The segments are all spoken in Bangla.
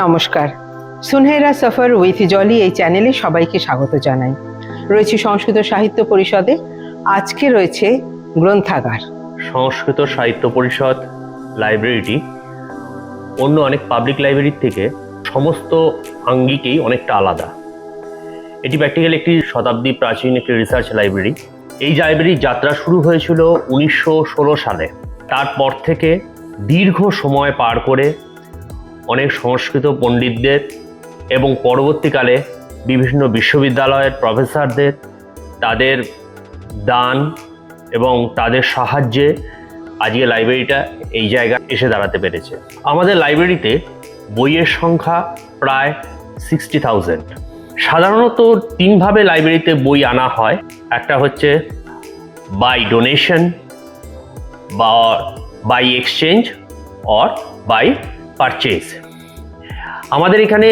নমস্কার। সুনহেরা সফর উইথ জলি এই চ্যানেলে সবাইকে স্বাগত জানাই। রয়েছে সংস্কৃত সাহিত্য পরিষদে, আজকে রয়েছে গ্রন্থাগার। সংস্কৃত সাহিত্য পরিষদ লাইব্রেরিটি অন্য অনেক পাবলিক লাইব্রেরির থেকে সমস্ত আঙ্গিকেই অনেকটা আলাদা। এটি প্র্যাকটিক্যালি একটি শতাব্দী প্রাচীন একটি রিসার্চ লাইব্রেরি এই লাইব্রেরির যাত্রা শুরু হয়েছিল উনিশশো ষোলো সালে। তারপর থেকে দীর্ঘ সময় পার করে অনেক সংস্কৃত পণ্ডিতদের এবং পরবর্তীকালে বিভিন্ন বিশ্ববিদ্যালয়ের প্রফেসরদের তাদের দান এবং তাদের সাহায্যে আজকে লাইব্রেরিটা এই জায়গায় এসে দাঁড়াতে পেরেছে। আমাদের লাইব্রেরিতে বইয়ের সংখ্যা প্রায় সিক্সটি থাউজেন্ড সাধারণত তিনভাবে লাইব্রেরিতে বই আনা হয়। একটা হচ্ছে বাই ডোনেশন বা by exchange or by purchase আমাদের এখানে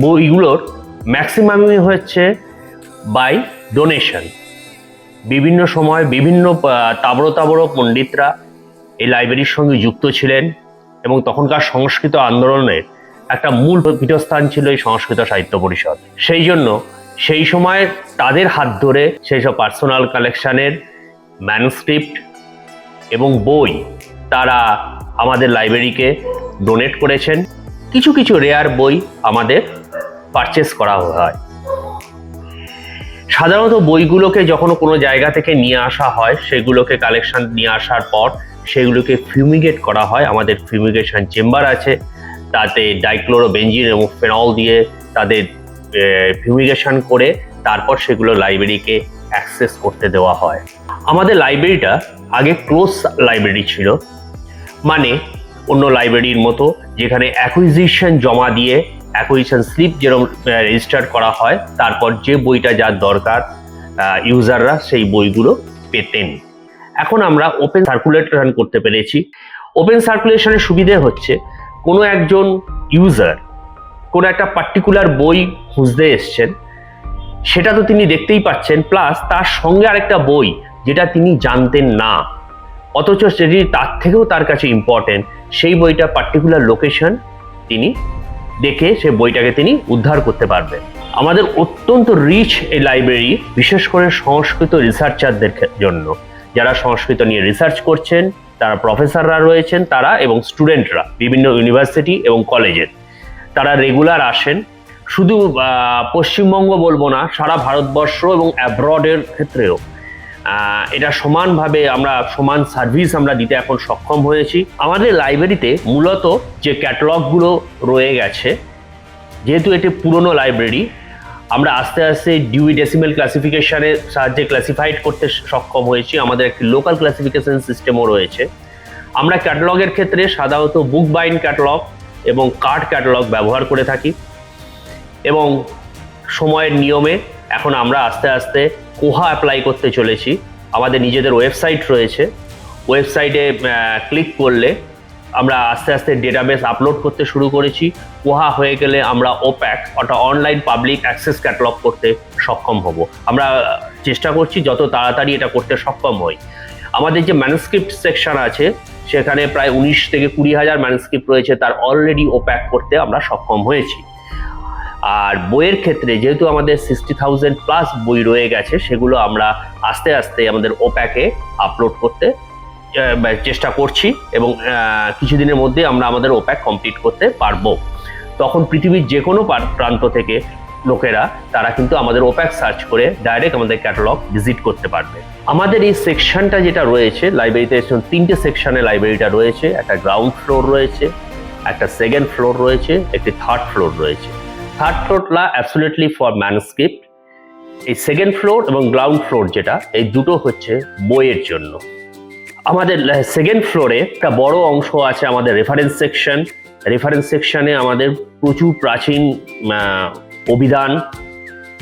বইগুলোর ম্যাক্সিমামই হচ্ছে বাই ডোনেশন বিভিন্ন সময় বিভিন্ন তাবড়ো তাবড়ো পণ্ডিতরা এই লাইব্রেরির সঙ্গে যুক্ত ছিলেন এবং তখনকার সংস্কৃত আন্দোলনের একটা মূল পীঠস্থান ছিল এই সংস্কৃত সাহিত্য পরিষদ। সেই জন্য সেই সময় তাদের হাত ধরে সেই সব পার্সোনাল কালেকশানের ম্যানুস্ক্রিপ্ট এবং বই তারা আমাদের লাইব্রেরিকে ডোনেট করেছেন। কিছু কিছু রেয়ার বই আমাদের পারচেস করা হয়। সাধারণত বইগুলোকে যখন কোনো জায়গা থেকে নিয়ে আসা হয়, সেগুলোকে কালেকশন নিয়ে আসার পর সেগুলোকে ফিউমিগেট করা হয়। আমাদের ফিউমিগেশন চেম্বার আছে। তাতে ডাইক্লোরোবেঞ্জিন এবং ফেনল দিয়ে তাদের ফিউমিগেশন করে তারপর সেগুলো লাইব্রেরিকে অ্যাক্সেস করতে দেওয়া হয়। আমাদের লাইব্রেরিটা আগে ক্লোজ লাইব্রেরি ছিল। মানে অন্য লাইব্রেরির মতো, যেখানে অ্যাকুইজিশন জমা দিয়ে অ্যাকুইজিশন স্লিপ যেরকম রেজিস্টার করা হয়, তারপর যে বইটা যার দরকার ইউজাররা সেই বইগুলো পেতেন। এখন আমরা ওপেন সার্কুলেশন করতে পেরেছি। ওপেন সার্কুলেশনের সুবিধে হচ্ছে, কোনো একজন ইউজার কোনো একটা পার্টিকুলার বই খুঁজতে এসছেন, সেটা তো তিনি দেখতেই পাচ্ছেন প্লাস তার সঙ্গে আরেকটা বই, যেটা তিনি জানতেন না। অথচ সেটি তার থেকেও তার কাছে ইম্পর্টেন্ট সেই বইটা পার্টিকুলার লোকেশন তিনি দেখে সে বইটাকে তিনি উদ্ধার করতে পারবেন আমাদের অত্যন্ত রিচ এই লাইব্রেরি বিশেষ করে সংস্কৃত রিসার্চারদের জন্য। যারা সংস্কৃত নিয়ে রিসার্চ করছেন, তারা প্রফেসররা রয়েছেন, তারা এবং স্টুডেন্টরা বিভিন্ন ইউনিভার্সিটি এবং কলেজের তারা রেগুলার আসেন। শুধু পশ্চিমবঙ্গ বলব না, সারা ভারতবর্ষ এবং অ্যাব্রডের ক্ষেত্রেও। এটা সমানভাবে আমরা, সমান সার্ভিস আমরা দিতে এখন সক্ষম হয়েছি। আমাদের লাইব্রেরিতে মূলত যে ক্যাটালগগুলো রয়ে গেছে, যেহেতু এটি পুরনো লাইব্রেরি আমরা আস্তে আস্তে ডিউই ডেসিমেল ক্লাসিফিকেশনের সাহায্যে ক্লাসিফাইড করতে সক্ষম হয়েছি। আমাদের একটি লোকাল ক্লাসিফিকেশন সিস্টেমও রয়েছে। আমরা ক্যাটালগের ক্ষেত্রে সাধারণত বুক বাইন ক্যাটালগ এবং কার্ড ক্যাটালগ ব্যবহার করে থাকি এবং সময়ের নিয়মে এখন আমরা আস্তে আস্তে কোহা অ্যাপ্লাই করতে চলেছি। আমাদের নিজেদের ওয়েবসাইট রয়েছে। ওয়েবসাইটে ক্লিক করলে আমরা আস্তে আস্তে ডেটাবেস আপলোড করতে শুরু করেছি। কোহা হয়ে গেলে আমরা ওপ্যাক অর্থাৎ অনলাইন পাবলিক অ্যাক্সেস ক্যাটালগ করতে সক্ষম হব। আমরা চেষ্টা করছি যত তাড়াতাড়ি এটা করতে সক্ষম হই। আমাদের যে ম্যানুস্ক্রিপ্ট সেকশন আছে, সেখানে প্রায় উনিশ থেকে কুড়ি হাজার ম্যানুস্ক্রিপ্ট রয়েছে। তার অলরেডি ওপ্যাক করতে আমরা সক্ষম হয়েছি। আর বইয়ের ক্ষেত্রে যেহেতু আমাদের সিক্সটি থাউজেন্ড প্লাস বই রয়ে গেছে, সেগুলো আমরা আস্তে আস্তে আমাদের ওপ্যাকে আপলোড করতে চেষ্টা করছি এবং কিছুদিনের মধ্যে আমরা আমাদের ওপ্যাক কমপ্লিট করতে পারব। তখন পৃথিবীর যে কোনো প্রান্ত থেকে লোকেরা, তারা কিন্তু আমাদের ওপ্যাক সার্চ করে ডাইরেক্ট আমাদের ক্যাটালগ ভিজিট করতে পারবে। আমাদের এই সেকশনটা যেটা রয়েছে লাইব্রেরিতে তিনটে সেকশনে লাইব্রেরিটা রয়েছে, একটা গ্রাউন্ড ফ্লোর রয়েছে, একটা সেকেন্ড ফ্লোর রয়েছে, একটি থার্ড ফ্লোর রয়েছে। থার্ড ফ্লোরটা অ্যাবসোলিউটলি ফর ম্যানুস্ক্রিপ্ট এই সেকেন্ড ফ্লোর এবং গ্রাউন্ড ফ্লোর যেটা, এই দুটো হচ্ছে বইয়ের জন্য। আমাদের সেকেন্ড ফ্লোরে একটা বড় অংশ আছে আমাদের রেফারেন্স সেকশন রেফারেন্স সেকশনে আমাদের প্রচুর প্রাচীন অভিধান,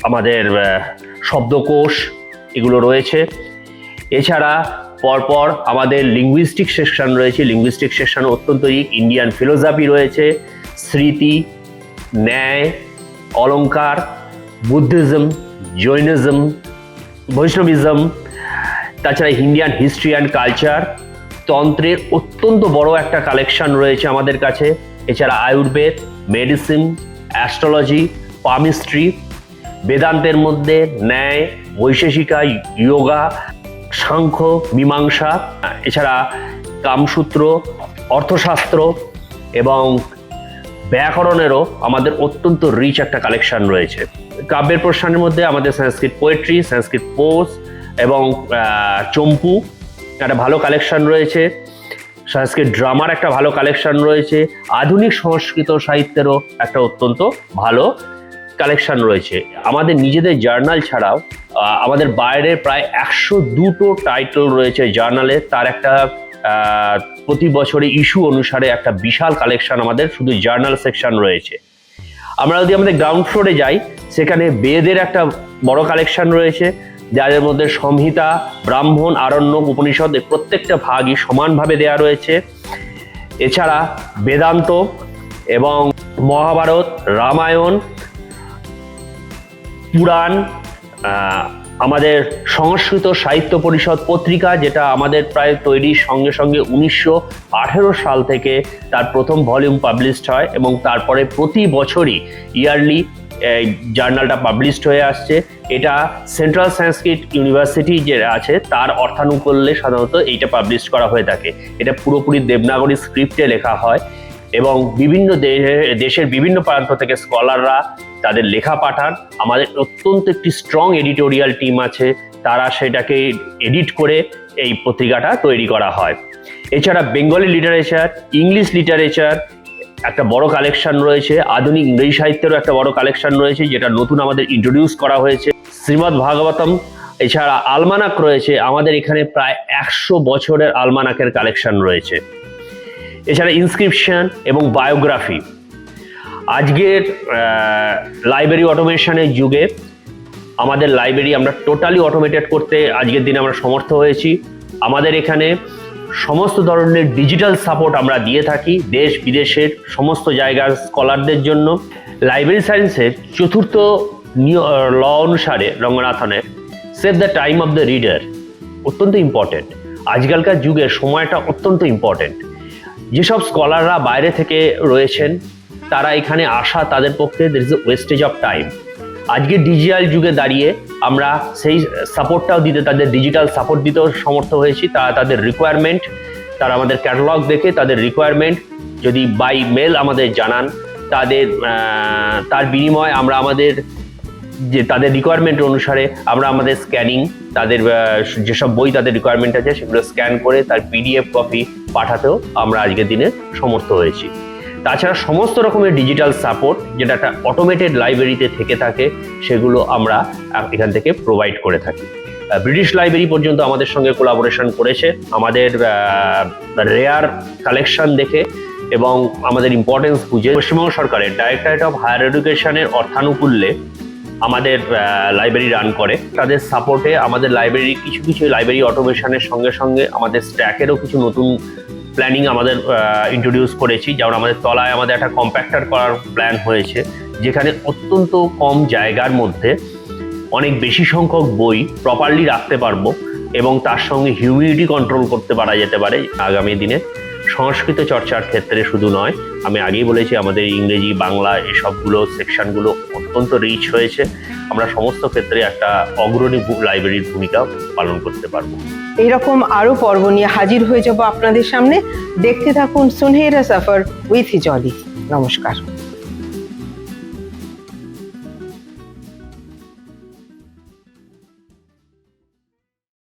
আমাদের শব্দকোষ এগুলো রয়েছে। এছাড়া পরপর আমাদের লিঙ্গুইস্টিক সেকশন রয়েছে। লিঙ্গুইস্টিক সেকশন অত্যন্ত ইন্ডিয়ান ফিলোসফি রয়েছে। স্মৃতি ন্যায় অলঙ্কার বুদ্ধিজম, জৈনিজম, বৈষ্ণবিজম, তাছাড়া ইন্ডিয়ান হিস্ট্রি অ্যান্ড কালচার তন্ত্রের অত্যন্ত বড় একটা কালেকশন রয়েছে আমাদের কাছে। এছাড়া আয়ুর্বেদ মেডিসিন অ্যাস্ট্রোলজি পামিস্ট্রি বেদান্তের মধ্যে ন্যায়, বৈশেষিকা যোগা সাংখ্য, মীমাংসা, এছাড়া কামসূত্র, অর্থশাস্ত্র এবং ব্যাকরণেরও আমাদের অত্যন্ত রিচ একটা কালেকশন রয়েছে। কাব্যের প্রশ্নের মধ্যে আমাদের সংস্কৃত পোয়েট্রি সংস্কৃত পোস এবং চম্পু, একটা ভালো কালেকশন রয়েছে। সংস্কৃত ড্রামার একটা ভালো কালেকশন রয়েছে। আধুনিক সংস্কৃত সাহিত্যেরও একটা অত্যন্ত ভালো কালেকশন রয়েছে। আমাদের নিজেদের জার্নাল ছাড়াও আমাদের বাইরের প্রায় একশো দুটো টাইটেল রয়েছে জার্নালে তার একটা প্রতি বছরে ইস্যু অনুসারে একটা বিশাল কালেকশন আমাদের, শুধু জার্নাল সেকশন রয়েছে। আমরা যদি আমাদের গ্রাউন্ড ফ্লোরে যাই, সেখানে বেদের একটা বড় কালেকশন রয়েছে, যাদের মধ্যে সংহিতা, ব্রাহ্মণ আরণ্যক উপনিষদ প্রত্যেকটা ভাগই সমানভাবে দেয়া রয়েছে। এছাড়া বেদান্ত এবং মহাভারত, রামায়ণ, পুরাণ আমাদের সংস্কৃত সাহিত্য পরিষদ পত্রিকা, যেটা আমাদের প্রায় তৈরির সঙ্গে সঙ্গে উনিশশো আঠেরো সাল থেকে তার প্রথম ভলিউম পাবলিশড হয় এবং তারপরে প্রতি বছরই ইয়ারলি এই জার্নালটা পাবলিশড হয়ে আসছে। এটা সেন্ট্রাল সংস্কৃত ইউনিভার্সিটি যে আছে, তার অর্থানুকূল্যে সাধারণত এইটা পাবলিশ করা হয়ে থাকে। এটা পুরোপুরি দেবনাগরী স্ক্রিপ্টে লেখা হয়। এবং বিভিন্ন দেশের বিভিন্ন প্রান্ত থেকে স্কলাররা তাদের লেখা পাঠান। আমাদের অত্যন্ত একটি স্ট্রং এডিটোরিয়াল টিম আছে। তারা সেটাকে এডিট করে এই পত্রিকাটা তৈরি করা হয়। এছাড়া বেঙ্গলি লিটারেচার ইংলিশ লিটারেচার একটা বড় কালেকশন রয়েছে। আধুনিক ইংরেজি সাহিত্যেরও একটা বড় কালেকশন রয়েছে, যেটা নতুন আমাদের ইন্ট্রোডিউস করা হয়েছে। শ্রীমদ্ ভাগবতম, এছাড়া আলমানাক রয়েছে। আমাদের এখানে প্রায় একশো বছরের আলমানাকের কালেকশন রয়েছে। এছাড়া ইনস্ক্রিপশন এবং বায়োগ্রাফি আজকের লাইব্রেরি অটোমেশনের যুগে আমাদের লাইব্রেরি আমরা টোটালি অটোমেটেড করতে আজকের দিনে আমরা সমর্থ হয়েছি। আমাদের এখানে সমস্ত ধরনের ডিজিটাল সাপোর্ট আমরা দিয়ে থাকি দেশ বিদেশের সমস্ত জায়গার স্কলারদের জন্য। লাইব্রেরি সায়েন্সের চতুর্থ ল অনুসারে রঙ্গনাথনের save the time of the reader অত্যন্ত ইম্পর্টেন্ট আজকালকার যুগে সময়টা অত্যন্ত ইম্পর্টেন্ট যেসব স্কলাররা বাইরে থেকে রয়েছেন, তারা এখানে আসা তাদের পক্ষে there is a wastage of time আজকে ডিজিটাল যুগে দাঁড়িয়ে আমরা সেই সাপোর্টটাও দিতে, তাদের ডিজিটাল সাপোর্ট দিতেও সমর্থ হয়েছি। তারা তাদের রিকোয়ারমেন্ট তারা আমাদের ক্যাটালগ দেখে তাদের রিকোয়ারমেন্ট যদি বাই মেল আমাদের জানান, তাদের তার বিনিময়ে আমরা আমাদের যে তাদের রিকোয়ারমেন্ট অনুসারে আমরা আমাদের স্ক্যানিং তাদের যেসব বই তাদের রিকোয়ারমেন্ট আছে, সেগুলো স্ক্যান করে তার পিডিএফ কপি পাঠাতেও আমরা আজকের দিনে সমর্থ হয়েছি। তাছাড়া সমস্ত রকমের ডিজিটাল সাপোর্ট যেটা একটা অটোমেটেড লাইব্রেরিতে থেকে থাকে, সেগুলো আমরা এখান থেকে প্রোভাইড করে থাকি। ব্রিটিশ লাইব্রেরি পর্যন্ত আমাদের সঙ্গে কোলাবোরেশন করেছে। আমাদের রেয়ার কালেকশন দেখে এবং আমাদের ইম্পর্টেন্স বুঝে। পশ্চিমবঙ্গ সরকারের ডাইরেক্টরেট অফ হায়ার এডুকেশনের অর্থানুকূল্যে আমাদের লাইব্রেরি রান করে। তাদের সাপোর্টে আমাদের লাইব্রেরি কিছু কিছু লাইব্রেরি অটোমেশনের সঙ্গে সঙ্গে আমাদের স্ট্যাকেরও কিছু নতুন প্ল্যানিং আমাদের ইন্ট্রোডিউস করেছি। যেমন আমাদের তলায় আমাদের একটা কম্প্যাক্টার করার প্ল্যান হয়েছে, যেখানে অত্যন্ত কম জায়গার মধ্যে অনেক বেশি সংখ্যক বই প্রপারলি রাখতে পারব এবং তার সঙ্গে হিউমিডিটি কন্ট্রোল করতে পারা যেতে পারে আগামী দিনে। সংস্কৃত চর্চার ক্ষেত্রে শুধু নয় আমি আগেই বলেছি, আমাদের ইংরেজি, বাংলা এসবগুলো সেকশনগুলো অত্যন্ত রিচ হয়েছে। আমরা সমস্ত ক্ষেত্রে একটা অগ্রণী লাইব্রেরির ভূমিকা পালন করতে পারব। এইরকম আরও পর্ব নিয়ে হাজির হয়ে যাব আপনাদের সামনে। দেখতে থাকুন সুনহেরা সাফার উইথ জলি। নমস্কার।